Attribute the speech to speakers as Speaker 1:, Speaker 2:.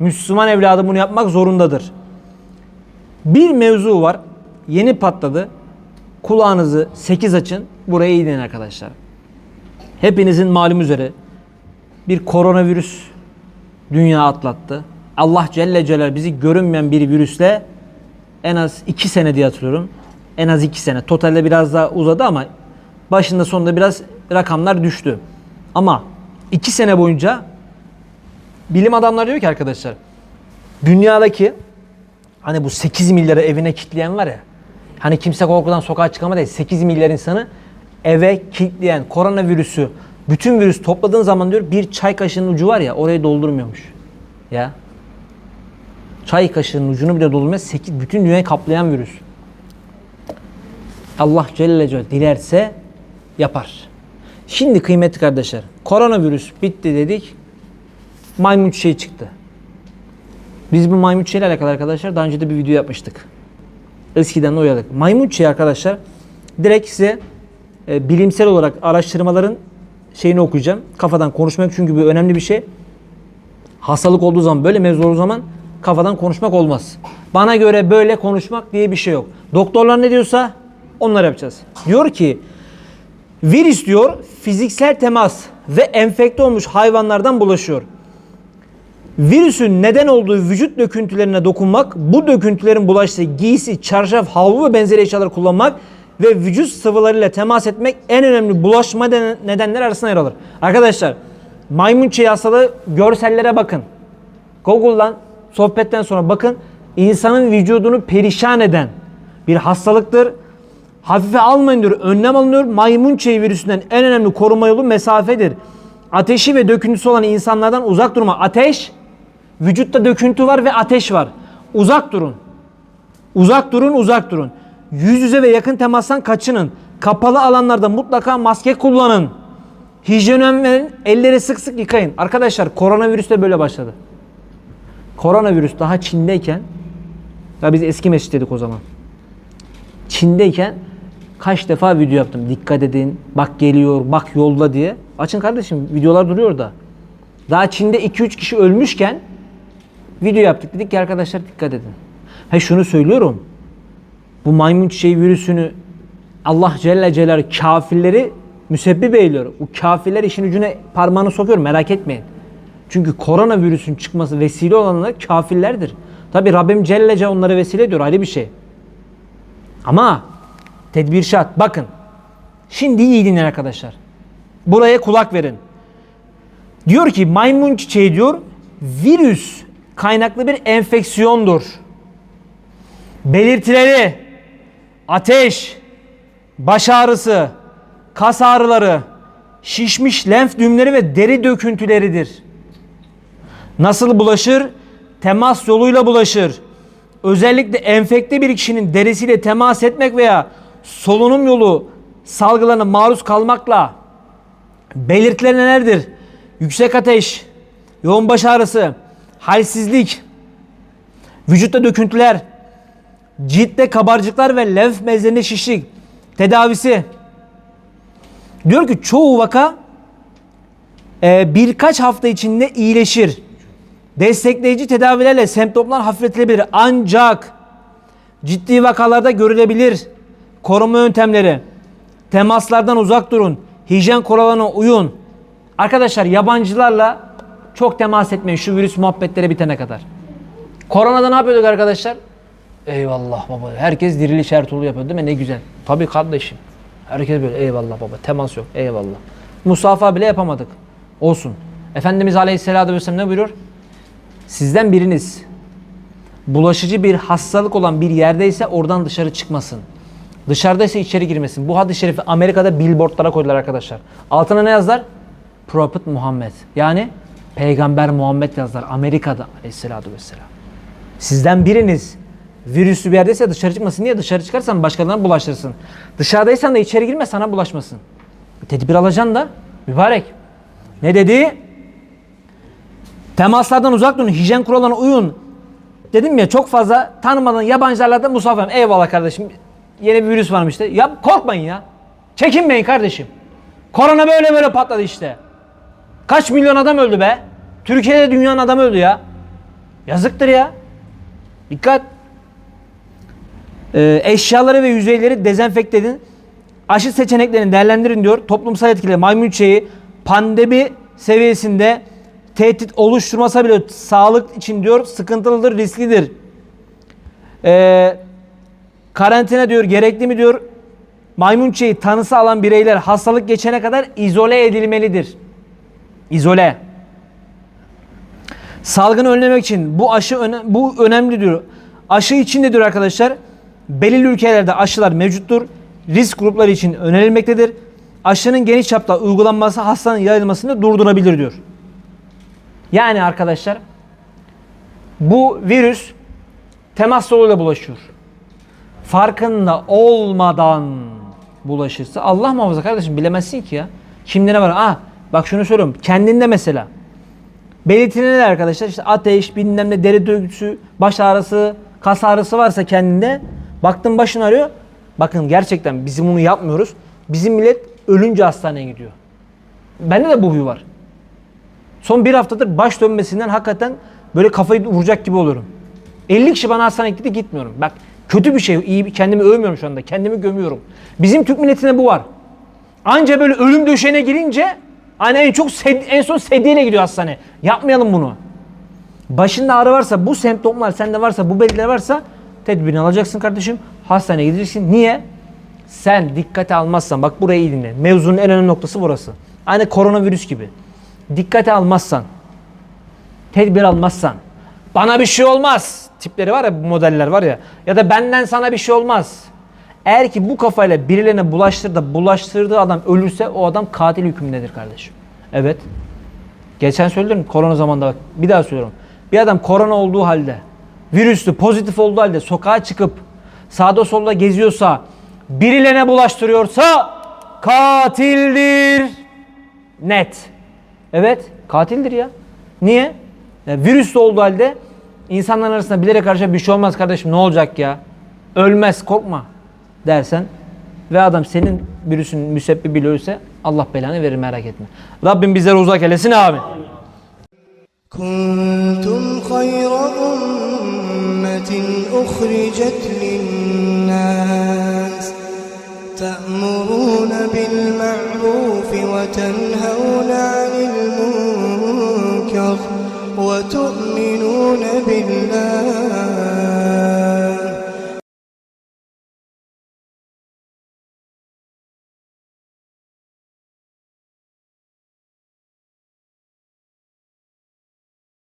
Speaker 1: Müslüman evladı bunu yapmak zorundadır. Bir mevzu var. Yeni patladı. Kulağınızı 8 açın. Burayı iyi dinleyin arkadaşlar. Hepinizin malum üzere bir koronavirüs dünya atlattı. Allah Celle Celal bizi görünmeyen bir virüsle en az 2 sene diye hatırlıyorum. En az 2 sene. Totalde biraz daha uzadı ama başında sonunda biraz rakamlar düştü. Ama 2 sene boyunca bilim adamları diyor ki arkadaşlar dünyadaki hani bu 8 milyarı evine kilitleyen var ya hani kimse korkudan sokağa çıkamadı 8 milyar insanı eve kilitleyen koronavirüsü bütün virüs topladığın zaman diyor bir çay kaşığının ucu var ya orayı doldurmuyormuş. Ya. Çay kaşığının ucunu bile doldurmuyor. 8 bütün dünyayı kaplayan virüs. Allah Celle Celle dilerse yapar. Şimdi kıymetli kardeşler, koronavirüs bitti dedik. Maymun çiçeği çıktı. Biz bu maymun çiçeğiyle alakalı arkadaşlar daha önce de bir video yapmıştık. Eskiden de uyardık. Maymun çiçeği arkadaşlar direkt size e, bilimsel olarak araştırmaların şeyini okuyacağım. Kafadan konuşmak çünkü bu önemli bir şey. Hastalık olduğu zaman böyle mevzu olduğu zaman kafadan konuşmak olmaz. Bana göre böyle konuşmak diye bir şey yok. Doktorlar ne diyorsa onları yapacağız. Diyor ki virüs diyor fiziksel temas ve enfekte olmuş hayvanlardan bulaşıyor. Virüsün neden olduğu vücut döküntülerine dokunmak, bu döküntülerin bulaştığı giysi, çarşaf, havlu ve benzeri eşyalar kullanmak ve vücut sıvılarıyla temas etmek en önemli bulaşma neden- nedenler arasında yer alır. Arkadaşlar maymun çiğ hastalığı görsellere bakın. Google'dan sohbetten sonra bakın insanın vücudunu perişan eden bir hastalıktır. Hafife almayın diyor. Önlem alınıyor. Maymun çiğ virüsünden en önemli koruma yolu mesafedir. Ateşi ve döküntüsü olan insanlardan uzak durma. Ateş, vücutta döküntü var ve ateş var. Uzak durun. Uzak durun, uzak durun. Yüz yüze ve yakın temastan kaçının. Kapalı alanlarda mutlaka maske kullanın. Hijyen önem. Elleri sık sık yıkayın. Arkadaşlar koronavirüs de böyle başladı. Koronavirüs daha Çin'deyken ya biz eski mescit dedik o zaman. Çin'deyken kaç defa video yaptım. Dikkat edin. Bak geliyor. Bak yolda diye. Açın kardeşim. Videolar duruyor da. Daha Çin'de 2-3 kişi ölmüşken video yaptık. Dedik ki arkadaşlar dikkat edin. Ha şunu söylüyorum. Bu maymun çiçeği virüsünü Allah Celle Celaluhu kafirleri müsebbip eyliyor. Bu kafirler işin ucuna parmağını sokuyor merak etmeyin. Çünkü koronavirüsün çıkması vesile olanlar kafirlerdir. Tabi Rabbim Celle Celaluhu onları vesile ediyor ayrı bir şey. Ama tedbir şart. Bakın. Şimdi iyi dinleyin arkadaşlar. Buraya kulak verin. Diyor ki maymun çiçeği diyor virüs kaynaklı bir enfeksiyondur. Belirtileri ateş, baş ağrısı, kas ağrıları, şişmiş lenf düğümleri ve deri döküntüleridir. Nasıl bulaşır? Temas yoluyla bulaşır. Özellikle enfekte bir kişinin derisiyle temas etmek veya solunum yolu salgılarına maruz kalmakla belirtileri nelerdir? Yüksek ateş, yoğun baş ağrısı, halsizlik, vücutta döküntüler, ciltte kabarcıklar ve lenf bezlerinde şişlik. Tedavisi. Diyor ki çoğu vaka e, birkaç hafta içinde iyileşir. Destekleyici tedavilerle semptomlar hafifletilebilir. Ancak ciddi vakalarda görülebilir. Koruma yöntemleri. Temaslardan uzak durun. Hijyen kurallarına uyun. Arkadaşlar yabancılarla çok temas etmeyin şu virüs muhabbetleri bitene kadar. Koronada ne yapıyorduk arkadaşlar? Eyvallah baba. Herkes diriliş Ertuğrul yapıyor değil mi? Ne güzel. Tabii kardeşim. Herkes böyle eyvallah baba. Temas yok. Eyvallah. Musafa bile yapamadık. Olsun. Efendimiz Aleyhisselatü Vesselam ne buyuruyor? Sizden biriniz bulaşıcı bir hastalık olan bir yerdeyse oradan dışarı çıkmasın. Dışarıdaysa içeri girmesin. Bu hadis-i şerifi Amerika'da billboardlara koydular arkadaşlar. Altına ne yazdılar? Prophet Muhammed. Yani Peygamber Muhammed yazdılar Amerika'da Aleyhisselatü Vesselam. Sizden biriniz virüslü bir yerdeyse dışarı çıkmasın. Niye? Dışarı çıkarsan başkalarına bulaştırsın. Dışarıdaysan da içeri girme sana bulaşmasın. Tedbir alacaksın da mübarek. Ne dedi? Temaslardan uzak durun. Hijyen kurallarına uyun. Dedim ya çok fazla tanımadan yabancılarla da musafirem. Eyvallah kardeşim. Yeni bir virüs varmış işte. Ya korkmayın ya. Çekinmeyin kardeşim. Korona böyle böyle patladı işte. Kaç milyon adam öldü be? Türkiye'de dünyanın adamı öldü ya. Yazıktır ya. Dikkat. Ee, eşyaları ve yüzeyleri dezenfekte edin. Aşı seçeneklerini değerlendirin diyor. Toplumsal etkileri maymun çiçeği pandemi seviyesinde tehdit oluşturmasa bile sağlık için diyor sıkıntılıdır, risklidir. Ee, karantina diyor gerekli mi diyor. Maymun çiçeği tanısı alan bireyler hastalık geçene kadar izole edilmelidir. İzole. Salgını önlemek için bu aşı öne- bu önemli diyor. Aşı için de diyor arkadaşlar belirli ülkelerde aşılar mevcuttur. Risk grupları için önerilmektedir. Aşının geniş çapta uygulanması hastanın yayılmasını durdurabilir diyor. Yani arkadaşlar bu virüs temas yoluyla bulaşıyor. Farkında olmadan bulaşırsa Allah muhafaza kardeşim bilemezsin ki ya. Ne var? Ah bak şunu söylüyorum. Kendinde mesela. Belirtileri neler arkadaşlar? İşte ateş, bilmem ne, deri döküntüsü, baş ağrısı, kas ağrısı varsa kendinde baktın başın ağrıyor. Bakın gerçekten bizim bunu yapmıyoruz. Bizim millet ölünce hastaneye gidiyor. Bende de bu huy var. Son bir haftadır baş dönmesinden hakikaten böyle kafayı vuracak gibi oluyorum. 50 kişi bana hastaneye gitti gitmiyorum. Bak kötü bir şey. iyi kendimi övmüyorum şu anda. Kendimi gömüyorum. Bizim Türk milletinde bu var. Anca böyle ölüm döşeğine girince hani en çok en son sedyeyle gidiyor hastane. Yapmayalım bunu. Başında ağrı varsa, bu semptomlar sende varsa, bu belirtiler varsa tedbirini alacaksın kardeşim. Hastaneye gideceksin. Niye? Sen dikkate almazsan, bak burayı iyi dinle. Mevzunun en önemli noktası burası. Aynı koronavirüs gibi. Dikkate almazsan, tedbir almazsan, bana bir şey olmaz tipleri var ya bu modeller var ya ya da benden sana bir şey olmaz. Eğer ki bu kafayla birilerine bulaştır da bulaştırdığı adam ölürse o adam katil hükmündedir kardeşim. Evet. Geçen söyledim korona zamanında bir daha söylüyorum. Bir adam korona olduğu halde virüslü pozitif olduğu halde sokağa çıkıp sağda solda geziyorsa birilerine bulaştırıyorsa katildir. Net. Evet katildir ya. Niye? Ya, virüslü olduğu halde insanların arasında bilerek karşı bir şey olmaz kardeşim ne olacak ya? Ölmez korkma dersen ve adam senin virüsün müsebbibiyle ölse Allah belanı verir merak etme. Rabbim bizleri uzak eylesin amin.
Speaker 2: كنتم خير أمة أخرجت للناس تأمرون بالمعروف وتنهون عن المنكر وتؤمنون بالله